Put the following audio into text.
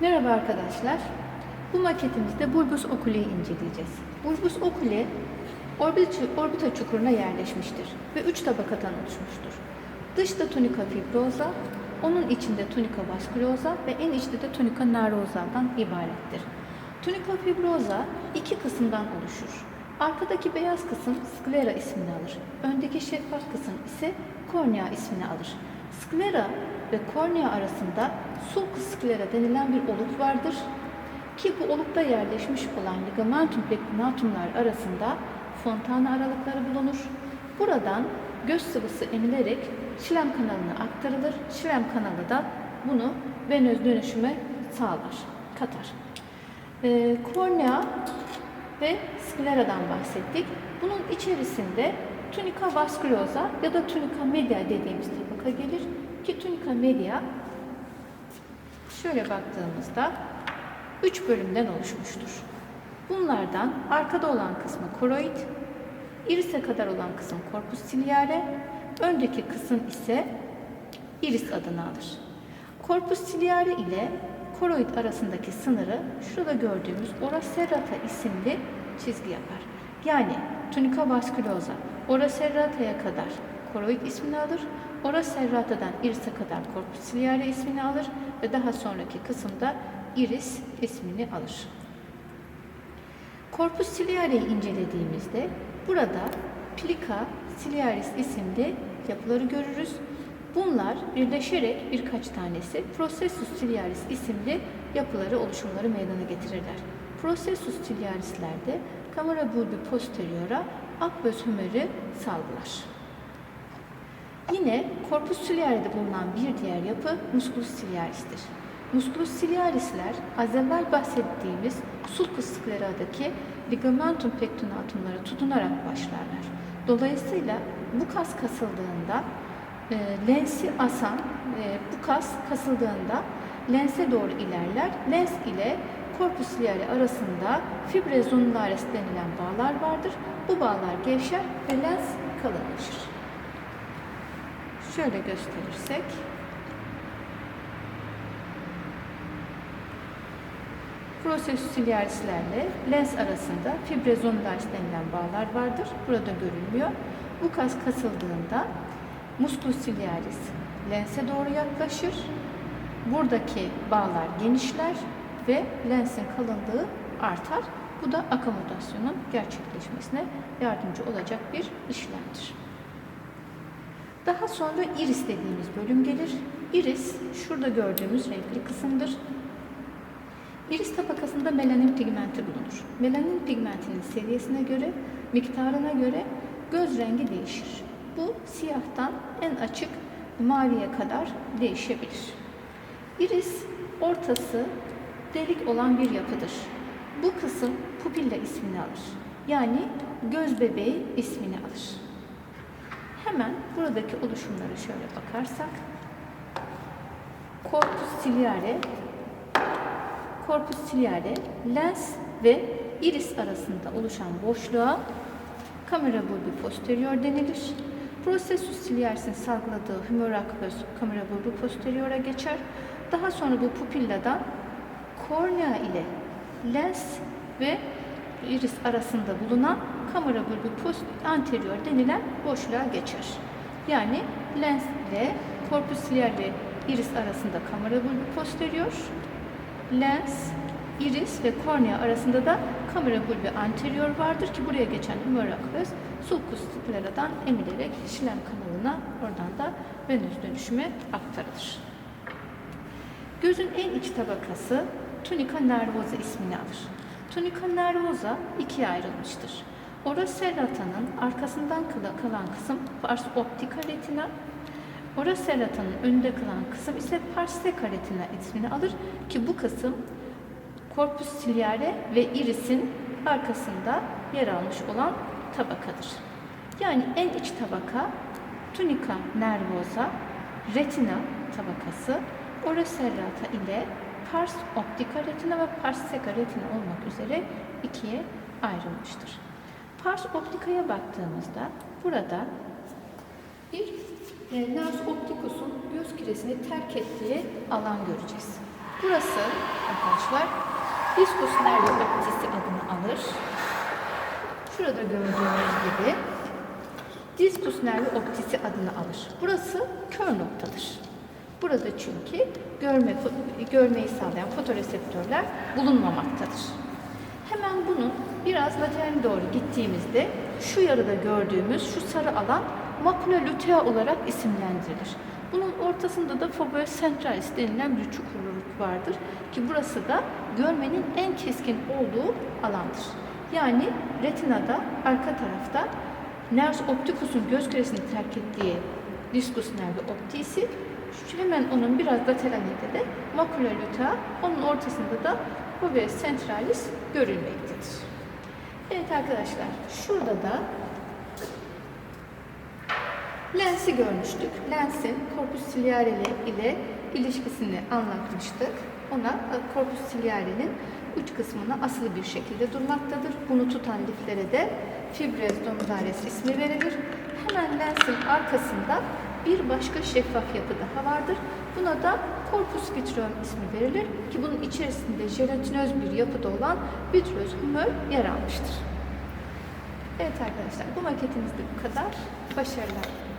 Merhaba arkadaşlar. Bu maketimizde bulbus oculi'yi inceleyeceğiz. Bulbus orbit- orbita çukuruna yerleşmiştir ve üç tabakadan oluşmuştur. Dışta tunica fibrosa, onun içinde tunica vasculosa ve en içte de tunica nervosadan ibarettir. Tunica fibrosa iki kısımdan oluşur. Arkadaki beyaz kısım sklera ismini alır. Öndeki şeffaf kısım ise kornea ismini alır. Sklera ve kornea arasında sulcus sclera denilen bir oluk vardır. Ki bu olukta yerleşmiş olan ligamentum pectinatumlar arasında fontana aralıkları bulunur. Buradan göz sıvısı emilerek şilem kanalına aktarılır. Şilem kanalı da bunu venöz dönüşüme sağlar, katar. Ee, kornea ve skleradan bahsettik. Bunun içerisinde tunica vasculosa ya da tunica media dediğimiz tabaka gelir ki tunica media şöyle baktığımızda üç bölümden oluşmuştur. Bunlardan arkada olan kısmı koroid, irise kadar olan kısım corpus ciliare, öndeki kısım ise iris adını alır. Corpus ciliare ile koroid arasındaki sınırı şurada gördüğümüz ora serrata isimli çizgi yapar. Yani tunica vasculosa ora serrata'ya kadar koroid ismini alır. Ora serrata'dan iris'e kadar corpus ciliare ismini alır ve daha sonraki kısımda iris ismini alır. Corpus ciliare'yi incelediğimizde burada plica ciliaris isimli yapıları görürüz. Bunlar birleşerek birkaç tanesi processus ciliaris isimli yapıları, oluşumları meydana getirirler. Processus ciliarislerde camera bulbi posteriora aqueous humeri salgılar. Yine corpus ciliare'de bulunan bir diğer yapı musculus ciliaris'tir. Musculus ciliarisler az evvel bahsettiğimiz sulcus sclera'daki ligamentum pectinatumlara tutunarak başlarlar. Dolayısıyla bu kas kasıldığında e, lensi asan e, bu kas kasıldığında lense doğru ilerler. Lens ile corpus ciliare arasında fibres zonularis denilen bağlar vardır. Bu bağlar gevşer ve lens kalınlaşır. Şöyle gösterirsek Processus ciliarislerle lens arasında fibrezonularis denilen bağlar vardır. Burada görülmüyor. Bu kas kasıldığında musculus ciliaris lense doğru yaklaşır. Buradaki bağlar genişler ve lensin kalınlığı artar. Bu da akomodasyonun gerçekleşmesine yardımcı olacak bir işlemdir. Daha sonra iris dediğimiz bölüm gelir. Iris şurada gördüğümüz renkli kısımdır. Iris tabakasında melanin pigmenti bulunur. Melanin pigmentinin seviyesine göre, miktarına göre göz rengi değişir. Bu siyahtan en açık maviye kadar değişebilir. Iris ortası delik olan bir yapıdır. Bu kısım pupilla ismini alır. Yani göz bebeği ismini alır. Hemen buradaki oluşumlara şöyle bakarsak corpus ciliare corpus ciliare lens ve iris arasında oluşan boşluğa kamera bulbi posterior denilir. Processus ciliaris'in salgıladığı aqueous kamera bulbi posterior'a geçer. Daha sonra bu pupilladan kornea ile lens ve iris arasında bulunan kamera post anterior denilen boşluğa geçer. Yani lens ile corpus ciliare ve iris arasında kamera bulbi posterior, lens, iris ve kornea arasında da kamera bulbi anterior vardır ki buraya geçen humor aqueous sulcus sclera'dan emilerek şilem kanalına oradan da venöz dönüşüme aktarılır. Gözün en iç tabakası tunica nervosa ismini alır. Tunica nervosa ikiye ayrılmıştır. Ora serrata'nın arkasından kala- kalan kısım pars optica retina, ora serrata'nın önünde kalan kısım ise pars seca retina ismini alır ki bu kısım corpus ciliare ve irisin arkasında yer almış olan tabakadır. Yani en iç tabaka tunica nervosa, retina tabakası, ora serrata ile pars optica retina ve pars seca retina olmak üzere ikiye ayrılmıştır. Pars optikaya baktığımızda burada bir e, Lens opticus'un göz kiresini terk ettiği alan göreceğiz. Burası arkadaşlar diskus nervi optisi adını alır. Şurada gördüğünüz gibi diskus nervi optisi adını alır. Burası kör noktadır. Burada çünkü görme, görmeyi sağlayan fotoreseptörler bulunmamaktadır. Hemen bunun biraz laterale doğru gittiğimizde şu yarıda gördüğümüz şu sarı alan makula lutea olarak isimlendirilir. Bunun ortasında da foveus centralis denilen bir çukurluk vardır ki burası da görmenin en keskin olduğu alandır. Yani retinada arka tarafta Nervus opticus'un göz küresini terk ettiği diskus nervi optisi hemen onun biraz lateralinde de makula lutea, onun ortasında da foveus centralis görülmektedir. Evet arkadaşlar, şurada da lensi görmüştük. Lensin corpus ciliare ile ilişkisini anlatmıştık. Ona e, corpus ciliare'nin uç kısmına asılı bir şekilde durmaktadır. Bunu tutan liflere de fibres dominalis ismi verilir. Hemen lensin arkasında bir başka şeffaf yapı daha vardır. Buna da corpus vitreum ismi verilir ki bunun içerisinde jelatinöz bir yapıda olan vitreous humor yer almıştır. Evet arkadaşlar bu maketimizde bu kadar. Başarılar.